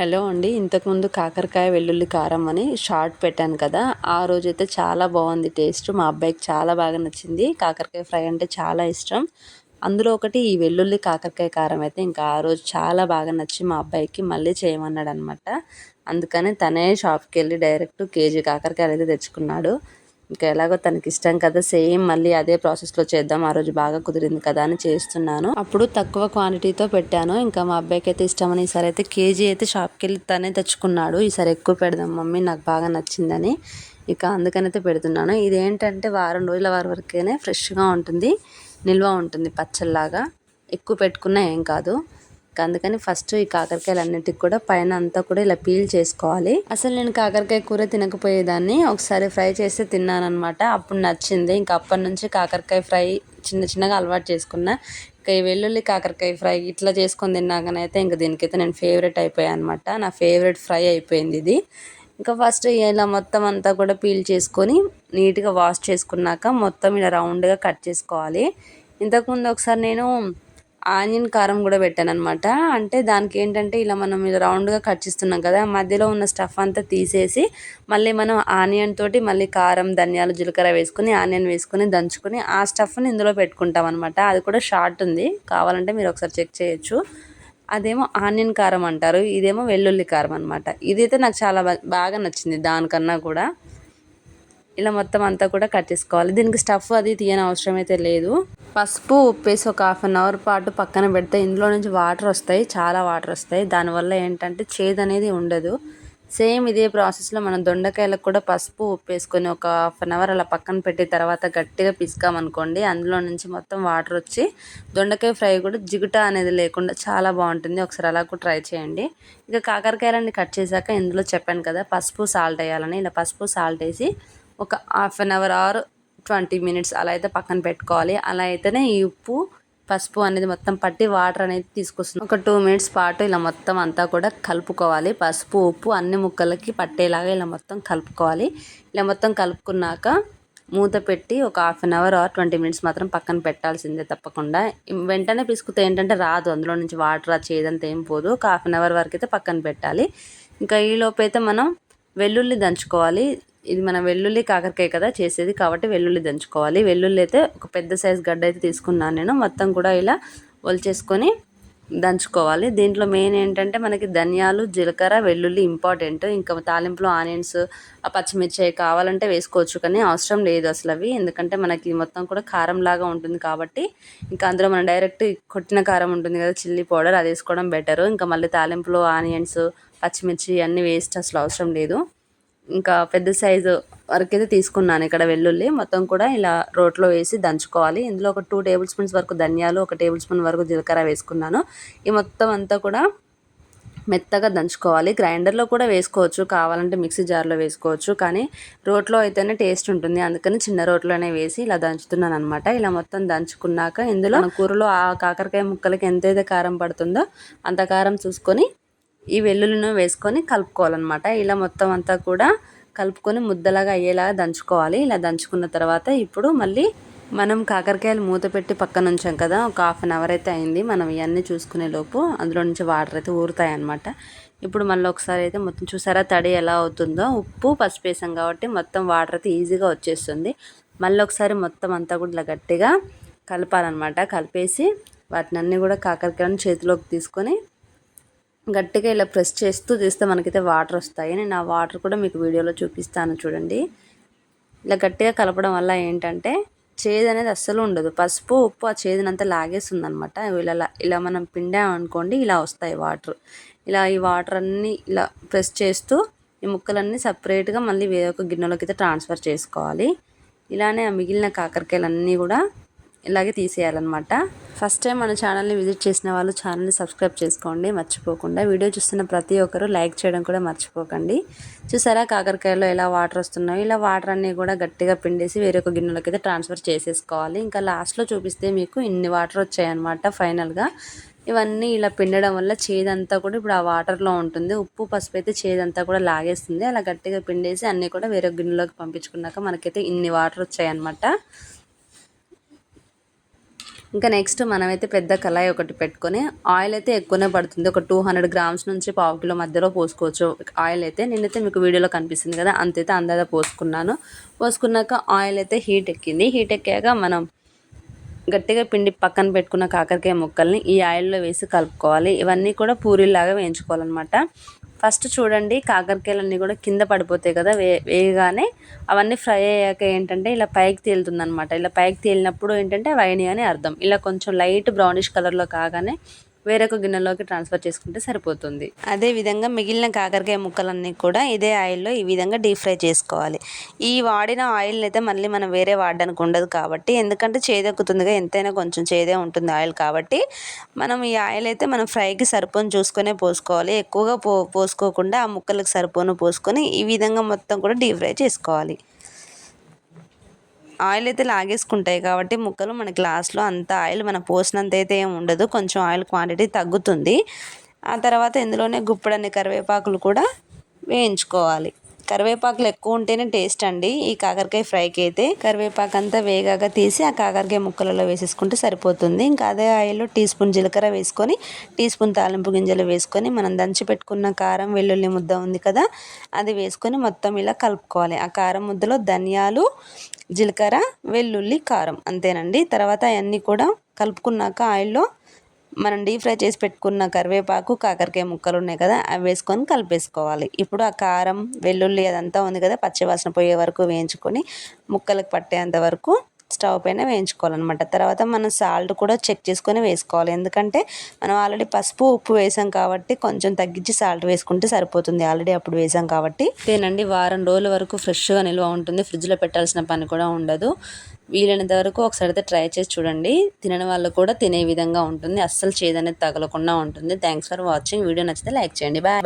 Hello అండి. ఇంతకుముందు కాకరకాయ వెల్లుల్లి కారం అని షార్ట్ పెట్టాను కదా. ఆ రోజైతే చాలా బాగుంది టేస్ట్. మా అబ్బాయికి చాలా బాగా నచ్చింది. కాకరకాయ ఫ్రై అంటే చాలా ఇష్టం. అందులో ఒకటి ఈ వెల్లుల్లి కాకరకాయ కారం అయితే ఇంకా ఆ రోజు చాలా బాగా నచ్చి మా అబ్బాయికి మళ్ళీ చేయమన్నాడు అనమాట అందుకని తనే షాప్కి వెళ్ళి డైరెక్ట్ కేజీ కాకరకాయలు అయితే తెచ్చుకున్నాడు. ఇంకా ఎలాగో తనకి ఇష్టం కదా సేమ్ మళ్ళీ అదే ప్రాసెస్లో చేద్దాం ఆ రోజు బాగా కుదిరింది కదా అని చేస్తున్నాను. అప్పుడు తక్కువ క్వాంటిటీతో పెట్టాను. ఇంకా మా అబ్బాయికి అయితే ఇష్టమని ఈసారి అయితే కేజీ అయితే షాప్కి వెళ్ళి తనే తెచ్చుకున్నాడు. ఈసారి ఎక్కువ పెడదాం మమ్మీ నాకు బాగా నచ్చిందని ఇక అందుకనైతే పెడుతున్నాను. ఇది ఏంటంటే వారం రోజుల వారి వరకేనే ఫ్రెష్గా ఉంటుంది నిల్వ ఉంటుంది పచ్చల్లాగా ఎక్కువ పెట్టుకున్నా ఏం కాదు. అందుకని ఫస్ట్ ఈ కాకరకాయలు అన్నిటికి కూడా పైన అంతా కూడా ఇలా పీల్ చేసుకోవాలి. అసలు నేను కాకరకాయ కూర తినకపోయేదాన్ని. ఒకసారి ఫ్రై చేస్తే తిన్నానమాట అప్పుడు నచ్చింది. ఇంకా అప్పటి నుంచి కాకరకాయ ఫ్రై చిన్న చిన్నగా అలవాటు చేసుకున్నా. ఇంకా ఈ వెల్లుల్లి కాకరకాయ ఫ్రై ఇట్లా చేసుకొని తిన్నాకనైతే ఇంకా దీనికైతే నేను ఫేవరెట్ అయిపోయాను అనమాట నా ఫేవరెట్ ఫ్రై అయిపోయింది ఇది. ఇంకా ఫస్ట్ ఇలా మొత్తం అంతా కూడా పీల్ చేసుకొని నీట్గా వాష్ చేసుకున్నాక మొత్తం ఇలా రౌండ్గా కట్ చేసుకోవాలి. ఇంతకుముందు ఒకసారి నేను ఆనియన్ కారం కూడా పెట్టాను అనమాట అంటే దానికి ఏంటంటే ఇలా మనం ఇలా రౌండ్గా కట్ చేస్తున్నాం కదా మధ్యలో ఉన్న స్టఫ్ అంతా తీసేసి మళ్ళీ మనం ఆనియన్ తోటి మళ్ళీ కారం ధనియాలు జీలకర్ర వేసుకుని ఆనియన్ వేసుకుని దంచుకొని ఆ స్టఫ్ని ఇందులో పెట్టుకుంటాం అనమాట అది కూడా షార్ట్ ఉంది. కావాలంటే మీరు ఒకసారి చెక్ చేయొచ్చు. అదేమో ఆనియన్ కారం అంటారు. ఇదేమో వెల్లుల్లి కారం అనమాట ఇదైతే నాకు చాలా బాగా నచ్చింది దానికన్నా కూడా. ఇలా మొత్తం అంతా కూడా కట్ చేసుకోవాలి. దీనికి స్టఫ్ అది తీయని అవసరం అయితే లేదు. పసుపు ఉప్పేసి ఒక హాఫ్ అన్ అవర్ పాటు పక్కన పెడితే ఇందులో నుంచి వాటర్ వస్తాయి చాలా వాటర్ వస్తాయి. దానివల్ల ఏంటంటే చేదు అనేది ఉండదు. సేమ్ ఇదే ప్రాసెస్లో మనం దొండకాయలకు కూడా పసుపు ఉప్పేసుకొని ఒక హాఫ్ అన్ అవర్ అలా పక్కన పెట్టి తర్వాత గట్టిగా పిసుకామనుకోండి అందులో నుంచి మొత్తం వాటర్ వచ్చి దొండకాయ ఫ్రై కూడా జిగుట అనేది లేకుండా చాలా బాగుంటుంది. ఒకసారి అలా కూడా ట్రై చేయండి. ఇక కాకరకాయలన్నీ కట్ చేశాక ఇందులో చెప్పాను కదా పసుపు సాల్ట్ వేయాలని. ఇలా పసుపు సాల్ట్ వేసి ఒక half an hour or twenty minutes అలా అయితే పక్కన పెట్టుకోవాలి. అలా అయితేనే ఈ ఉప్పు పసుపు అనేది మొత్తం పట్టి వాటర్ అనేది తీసుకొస్తుంది. ఒక టూ మినిట్స్ పాటు ఇలా మొత్తం అంతా కూడా కలుపుకోవాలి. పసుపు ఉప్పు అన్ని ముక్కలకి పట్టేలాగా ఇలా మొత్తం కలుపుకోవాలి. ఇలా మొత్తం కలుపుకున్నాక మూత పెట్టి ఒక half an hour or twenty minutes మాత్రం పక్కన పెట్టాల్సిందే తప్పకుండా. వెంటనే పిసుకుతే ఏంటంటే రాదు. అందులో నుంచి వాటర్ చేదంతా ఏం పోదు. ఒక హాఫ్ అన్ అవర్ వరకు అయితే పక్కన పెట్టాలి. ఇంకా ఈలోపు అయితే మనం వెల్లుల్లి దంచుకోవాలి. ఇది మన వెల్లుల్లి కాకరకాయ కదా చేసేది కాబట్టి వెల్లుల్లి దంచుకోవాలి. వెల్లుల్లి అయితే ఒక పెద్ద సైజ్ గడ్డ అయితే తీసుకున్నాను నేను. మొత్తం కూడా ఇలా ఒలిచేసుకొని దంచుకోవాలి. దీంట్లో మెయిన్ ఏంటంటే మనకి ధనియాలు జీలకర్ర వెల్లుల్లి ఇంపార్టెంట్. ఇంకా తాలింపులో ఆనియన్స్ పచ్చిమిర్చి కావాలంటే వేసుకోవచ్చు కానీ అవసరం లేదు అసలు అవి. ఎందుకంటే మనకి మొత్తం కూడా కారం లాగా ఉంటుంది కాబట్టి. ఇంకా అందులో మనం డైరెక్ట్ కొట్టిన కారం ఉంటుంది కదా చిల్లీ పౌడర్ అది వేసుకోవడం బెటరు. ఇంకా మళ్ళీ తాలింపులో ఆనియన్స్ పచ్చిమిర్చి అన్నీ వేస్ట్ అసలు అవసరం లేదు. ఇంకా పెద్ద సైజు వరకు అయితే తీసుకున్నాను ఇక్కడ వెల్లుల్లి. మొత్తం కూడా ఇలా రోట్లో వేసి దంచుకోవాలి. ఇందులో ఒక టూ టేబుల్ స్పూన్స్ వరకు ధనియాలు ఒక టేబుల్ స్పూన్ వరకు జీలకర్ర వేసుకున్నాను. ఈ మొత్తం అంతా కూడా మెత్తగా దంచుకోవాలి. గ్రైండర్లో కూడా వేసుకోవచ్చు. కావాలంటే మిక్సీ జార్లో వేసుకోవచ్చు. కానీ రోట్లో అయితేనే టేస్ట్ ఉంటుంది. అందుకని చిన్న రోట్లోనే వేసి ఇలా దంచుతున్నాను అనమాట ఇలా మొత్తం దంచుకున్నాక ఇందులో కూరలో ఆ కాకరకాయ ముక్కలకి ఎంతైతే కారం పడుతుందో అంత కారం చూసుకొని ఈ వెల్లుల్లిను వేసుకొని కలుపుకోవాలన్నమాట. ఇలా మొత్తం అంతా కూడా కలుపుకొని ముద్దలాగా అయ్యేలాగా దంచుకోవాలి. ఇలా దంచుకున్న తర్వాత ఇప్పుడు మళ్ళీ మనం కాకరకాయలు మూత పెట్టి పక్కన ఉంచాం కదా ఒక హాఫ్ అన్ అవర్ అయితే అయింది. మనం ఇవన్నీ చూసుకునే లోపు అందులో నుంచి వాటర్ అయితే ఊరుతాయి అనమాట ఇప్పుడు మళ్ళీ ఒకసారి అయితే మొత్తం చూసారా తడి ఎలా అవుతుందో. ఉప్పు పసుపు వేసాం కాబట్టి మొత్తం వాటర్ అయితే ఈజీగా వచ్చేస్తుంది. మళ్ళీ ఒకసారి మొత్తం అంతా కూడా ఇలా గట్టిగా కలపాలన్నమాట. కలిపేసి వాటిని అన్నీ కూడా కాకరకాయలను చేతిలోకి తీసుకొని గట్టిగా ఇలా ప్రెస్ చేస్తూ తీస్తే మనకైతే వాటర్ వస్తాయి. నేను ఆ వాటర్ కూడా మీకు వీడియోలో చూపిస్తాను చూడండి. ఇలా గట్టిగా కలపడం వల్ల ఏంటంటే చేదు అనేది అస్సలు ఉండదు. పసుపు ఉప్పు ఆ చేదునంతా లాగేస్తుంది అనమాట ఇలా ఇలా మనం పిండామనుకోండి ఇలా వస్తాయి వాటర్. ఇలా ఈ వాటర్ అన్నీ ఇలా ప్రెస్ చేస్తూ ఈ ముక్కలన్నీ సపరేట్గా మళ్ళీ వేరొక గిన్నెలోకి అయితే ట్రాన్స్ఫర్ చేసుకోవాలి. ఇలానే ఆ మిగిలిన కాకరకాయలన్నీ కూడా ఇలాగే తీసేయాలన్నమాట. ఫస్ట్ టైం మన ఛానల్ని విజిట్ చేసిన వాళ్ళు ఛానల్ని సబ్స్క్రైబ్ చేసుకోండి మర్చిపోకుండా. వీడియో చూస్తున్న ప్రతి ఒక్కరు లైక్ చేయడం కూడా మర్చిపోకండి. చూసారా కాకరకాయలో ఎలా వాటర్ వస్తున్నాయో? ఇలా వాటర్ అన్నీ కూడా గట్టిగా పిండేసి వేరొక గిన్నెలోకి అయితే ట్రాన్స్ఫర్ చేసేసుకోవాలి. ఇంకా లాస్ట్లో చూపిస్తే మీకు ఇన్ని వాటర్ వచ్చాయన్నమాట ఫైనల్గా. ఇవన్నీ ఇలా పిండడం వల్ల చేదంతా కూడా ఇప్పుడు ఆ వాటర్లో ఉంటుంది. ఉప్పు పసుపు అయితే చేదంతా కూడా లాగేస్తుంది. అలా గట్టిగా పిండేసి అన్నీ కూడా వేరే గిన్నెలోకి పంపించుకున్నాక మనకైతే ఇన్ని వాటర్ వచ్చాయన్నమాట. ఇంకా నెక్స్ట్ మనమైతే పెద్ద కళాయి ఒకటి పెట్టుకొని ఆయిల్ అయితే ఎక్కువనే పడుతుంది. ఒక టూ హండ్రెడ్ గ్రామ్స్ నుంచి పావు కిలో మధ్యలో పోసుకోవచ్చు. ఆయిల్ అయితే నేనైతే మీకు వీడియోలో కనిపిస్తుంది కదా అంతైతే అందాజ పోసుకున్నాను. పోసుకున్నాక ఆయిల్ అయితే హీట్ ఎక్కింది. హీట్ ఎక్కాక మనం గట్టిగా పిండి పక్కన పెట్టుకున్న కాకరకాయ ముక్కల్ని ఈ ఆయిల్లో వేసి కలుపుకోవాలి. ఇవన్నీ కూడా పూరీలాగా వేయించుకోవాలన్నమాట. ఫస్ట్ చూడండి కాకరకాయలన్నీ కూడా కింద పడిపోతాయి కదా వే వేయగానే అవన్నీ ఫ్రై అయ్యాక ఏంటంటే ఇలా పైకి తేలుతుంది అనమాట ఇలా పైకి తేలినప్పుడు ఏంటంటే వైని అని అర్థం. ఇలా కొంచెం లైట్ బ్రౌనిష్ కలర్లో కాగానే వేరొక గిన్నెలోకి ట్రాన్స్ఫర్ చేసుకుంటే సరిపోతుంది. అదే విధంగా మిగిలిన కాకరకాయ ముక్కలన్నీ కూడా ఇదే ఆయిల్లో ఈ విధంగా డీప్ ఫ్రై చేసుకోవాలి. ఈ వాడిన ఆయిల్ అయితే మళ్ళీ మనం వేరే వాడడానికి ఉండదు కాబట్టి ఎందుకంటే చేదెక్కుతుందిగా ఎంతైనా కొంచెం చేదే ఉంటుంది ఆయిల్ కాబట్టి మనం ఈ ఆయిల్ అయితే మనం ఫ్రైకి సరిపోను చూసుకునే పోసుకోవాలి. ఎక్కువగా పో పోసుకోకుండా ఆ ముక్కలకు సరిపోను పోసుకొని ఈ విధంగా మొత్తం కూడా డీప్ ఫ్రై చేసుకోవాలి. ఆయిల్ అయితే లాగేసుకుంటాయి కాబట్టి ముక్కలు మన గ్లాస్లో అంత ఆయిల్ మనం పోసినంత అయితే ఏమి ఉండదు. కొంచెం ఆయిల్ క్వాంటిటీ తగ్గుతుంది. ఆ తర్వాత ఇందులోనే గుప్పడన్ని కరివేపాకులు కూడా వేయించుకోవాలి. కరివేపాకులు ఎక్కువ ఉంటేనే టేస్ట్ అండి. ఈ కాకరకాయ ఫ్రైకి అయితే కరివేపాకు అంతా వేగాగా తీసి ఆ కాకరకాయ ముక్కలలో వేసేసుకుంటే సరిపోతుంది. ఇంకా అదే ఆయిల్లో టీ స్పూన్ జీలకర్ర వేసుకొని టీ స్పూన్ తాలింపు గింజలు వేసుకొని మనం దంచి పెట్టుకున్న కారం వెల్లుల్లి ముద్ద ఉంది కదా అది వేసుకొని మొత్తం ఇలా కలుపుకోవాలి. ఆ కారం ముద్దలో ధనియాలు జీలకర్ర వెల్లుల్లి కారం అంతేనండి. తర్వాత అవన్నీ కూడా కలుపుకున్నాక ఆయిల్లో మనం డీప్ ఫ్రై చేసి పెట్టుకున్న కరివేపాకు కాకరకాయ ముక్కలు ఉన్నాయి కదా అవి వేసుకొని కలిపేసుకోవాలి. ఇప్పుడు ఆ కారం వెల్లుల్లి అదంతా ఉంది కదా పచ్చివాసన పోయే వరకు వేయించుకొని ముక్కలకు పట్టేంత వరకు స్టవ్ పైన వేయించుకోవాలన్నమాట. తర్వాత మనం సాల్ట్ కూడా చెక్ చేసుకొని వేసుకోవాలి. ఎందుకంటే మనం ఆల్రెడీ పసుపు ఉప్పు వేసాం కాబట్టి కొంచెం తగ్గించి సాల్ట్ వేసుకుంటే సరిపోతుంది. ఆల్రెడీ అప్పుడు వేసాం కాబట్టి. తినండి వారం రోజుల వరకు ఫ్రెష్గా నిల్వ ఉంటుంది. ఫ్రిడ్జ్లో పెట్టాల్సిన పని కూడా ఉండదు. వీలైనంత వరకు ఒకసారి అయితే ట్రై చేసి చూడండి. తినని వాళ్ళు కూడా తినే విధంగా ఉంటుంది. అస్సలు చేదనేది తగలకుండా ఉంటుంది. Thanks for watching. వీడియో నచ్చితే లైక్ చేయండి. బాయ్.